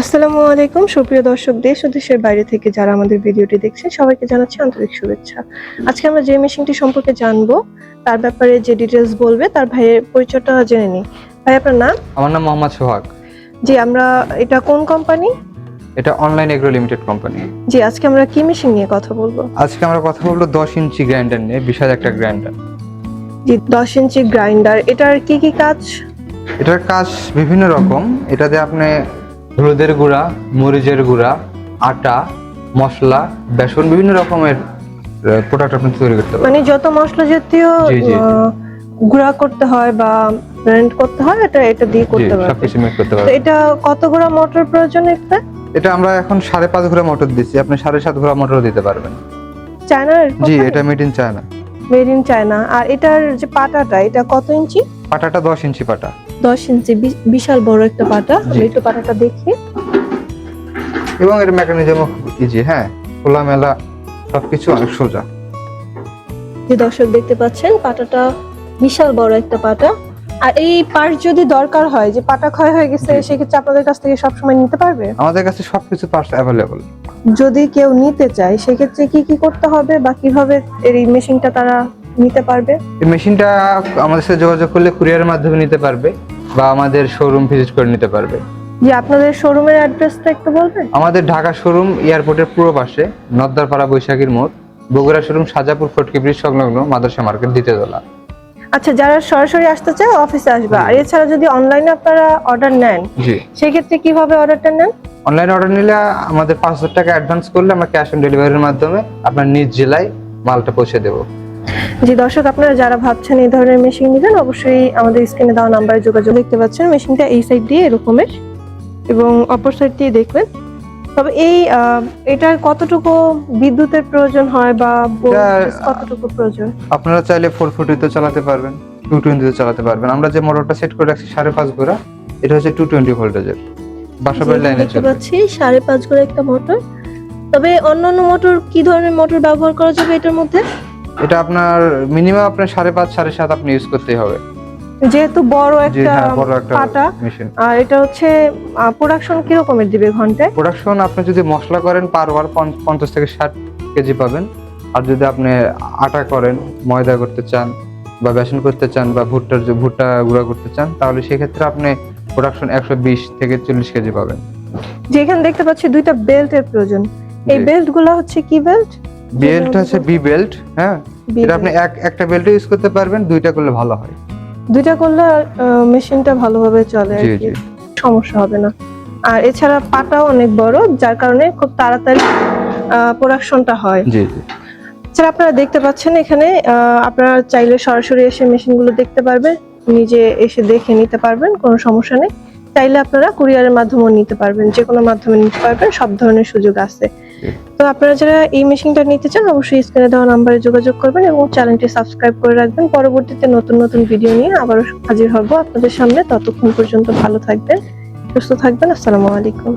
আসসালামু আলাইকুম সুপ্রিয় দর্শক দেশ ও দেশের বাইরে থেকে যারা আমাদের ভিডিওটি দেখছেন সবাইকে জানাচ্ছি আন্তরিক শুভেচ্ছা। আজকে আমরা যে মেশিনটি সম্পর্কে জানব তার ব্যাপারে যে ডিটেলস বলবে তার ভাইয়ের পরিচয়টা জেনে নিই। ভাই আপনার নাম? আমার নাম মোহাম্মদ সোহাগ। জি আমরা এটা কোন কোম্পানি এটা অনলাইন এগ্রো লিমিটেড কোম্পানি জি আজকে আমরা কি মেশিন নিয়ে কথা বলব? আজকে আমরা কথা বলব দশ ইঞ্চি গ্রাইন্ডার নিয়ে বিশাল একটা গ্রাইন্ডার জি দশ ইঞ্চি গ্রাইন্ডার এটার কি কি কাজ? এটার কাজ বিভিন্ন রকম। এটাতে আপনি হলুদের গুঁড়া মরিচের গুঁড়া আটা মশলা বেসন বিভিন্ন রকমের প্রোডাক্ট আপনি তৈরি করতে পারেন। মানে যত মশলা জাতীয় গুঁড়া করতে হয় বা ব্লেন্ড করতে হয় এটা এটা দিয়ে করতে পারবে। সবকিছু মিক্স করতে পারবেন এটা কত গুঁড়া মোটর প্রয়োজন একটা এটা আমরা এখন সাড়ে পাঁচ ঘোড়া মোটর দিচ্ছি। আপনি সাড়ে সাত ঘোড়া মোটর দিতে পারবেন। চায়নার জি এটা made in China made in China আর এটার যে পাটাটা এটা কত ইঞ্চি? পাটাটা দশ ইঞ্চি পাটা। দশ ইঞ্চি বিশাল বড় একটা পাটা। আমি একটু পাটাটা দেখি। এবং এর মেকানিজমও ইজি হ্যাঁ? খোলামেলা সবকিছু অনেক সোজা। যে দর্শক দেখতে পাচ্ছেন পাটাটা বিশাল বড় একটা পাটা। আর এই পার্ট যদি দরকার হয় যে পাটা ক্ষয় হয়ে গেছে। সেক্ষেত্রে আপনাদের কাছ থেকে সবসময় নিতে পারবে? আমাদের কাছে সবকিছু পার্টস অ্যাভেলেবল যদি কেউ নিতে চায় সেক্ষেত্রে কি কি করতে হবে বা কীভাবে এই মেশিনটা তারা নিতে পারবে? এই মেশিনটা আমাদের সাথে যোগাযোগ করলে কুরিয়ারের মাধ্যমে নিতে পারবে। বা আমাদের শোরুম ভিজিট করে নিতে পারবে। যে আপনাদের শোরুমের অ্যাড্রেসটা একটু বলবেন? আমাদের ঢাকা শোরুম এয়ারপোর্টের পূর্ব পাশে নদ্দারপাড়া বৈশাখীর মোড় বগুড়া শোরুম সাজাপুর ফটকি ব্রিজ সংলগ্ন মাদ্রাসা মার্কেট দ্বিতীয়তলা আচ্ছা যারা সরাসরি আসতে চায় অফিসে আসবে। আর এছাড়া যদি অনলাইনে আপনারা অর্ডার নেন জি। সেক্ষেত্রে কীভাবে অর্ডারটা নেন? অনলাইন অর্ডার নিলে আমাদের পাঁচ হাজার টাকা অ্যাডভান্স করলে আমরা ক্যাশ অন ডেলিভারির মাধ্যমে আপনার নিজ জেলায় মালটা পৌঁছে দেবো। জি দর্শক আপনারা যারা ভাবছেন এই ধরনের মেশিন নেবেন অবশ্যই আমাদের স্ক্রিনে দেওয়া নাম্বারে যোগাযোগ দেখতে পাচ্ছেন। মেশিনটা এই সাইড দিয়ে এরকমের এবং অপর সাইড দিয়ে দেখবেন। তবে এই এটার কতটুকু বিদ্যুতের প্রয়োজন হয় বা কতটুকু প্রয়োজন? আপনারা চাইলে ফোর ফুটিতে চালাতে পারবেন টু টোয়েন্টিতে চালাতে পারবেন। আমরা যে মোটরটা সেট করে রাখছি সাড়ে পাঁচ ঘোড়া এটা হচ্ছে টু টোয়েন্টি ভোল্টেজের বাসা বাড়ির জি, লাইনে চলবে। পাচ্ছি সাড়ে পাঁচ করে একটা মোটর তবে অন্যান্য মোটর কি ধরনের মোটর ব্যবহার করা যাবে এটার মধ্যে? এটা আপনার মিনিমাম আপনার সাড়ে পাঁচ সাড়ে সাত আপনি ইউজ করতেই হবে। যেহেতু বড় একটা হ্যাঁ পাটা আর এটা হচ্ছে প্রোডাকশন কিরকমের দিবে ঘন্টায়? প্রোডাকশন আপনি যদি মশলা করেন পার ওয়ার পঞ্চাশ থেকে ষাট কেজি পাবেন। আর যদি আপনি আটা করেন ময়দা করতে চান বা বেসন করতে চান বা ভুট্টার যে ভুট্টা গুঁড়া করতে চান তাহলে সেক্ষেত্রে আপনি প্রোডাকশন একশো বিশ থেকে চল্লিশ কেজি পাবেন। যেখানে দেখতে পাচ্ছি দুইটা বেল্টের প্রয়োজন। এই জি। বেল্টগুলা হচ্ছে কি বেল্ট বেল্ট হচ্ছে বি বেল্ট হ্যাঁ? এটা আপনি এক একটা বেল্ট ইউজ করতে পারবেন দুইটা করলে ভালো হয়। দুইটা করলে মেশিনটা ভালোভাবে চলে আর কি। সমস্যা হবে না। আর এছাড়া পাটাও অনেক বড় যার কারণে খুব তাড়াতাড়ি প্রোডাকশনটা হয়। জি জি। এছাড়া আপনারা দেখতে পাচ্ছেন এখানে আপনারা চাইলে সরাসরি এসে মেশিনগুলো দেখতে পারবেন নিজে এসে দেখে নিতে পারবেন কোনো সমস্যা নেই। চাইলে আপনারা কুরিয়ারের মাধ্যমেও নিতে পারবেন যে কোনো মাধ্যমে নিতে পারবেন সব ধরনের সুযোগ আছে। তো আপনারা যারা এই মেশিনটা নিতে চান, অবশ্যই স্ক্রিনে দেওয়া নাম্বারে যোগাযোগ করবেন এবং চ্যানেলটি সাবস্ক্রাইব করে রাখবেন। পরবর্তীতে নতুন নতুন ভিডিও নিয়ে আবারও হাজির হব আপনাদের সামনে। ততক্ষণ পর্যন্ত ভালো থাকবেন, সুস্থ থাকবেন। আসসালামু আলাইকুম।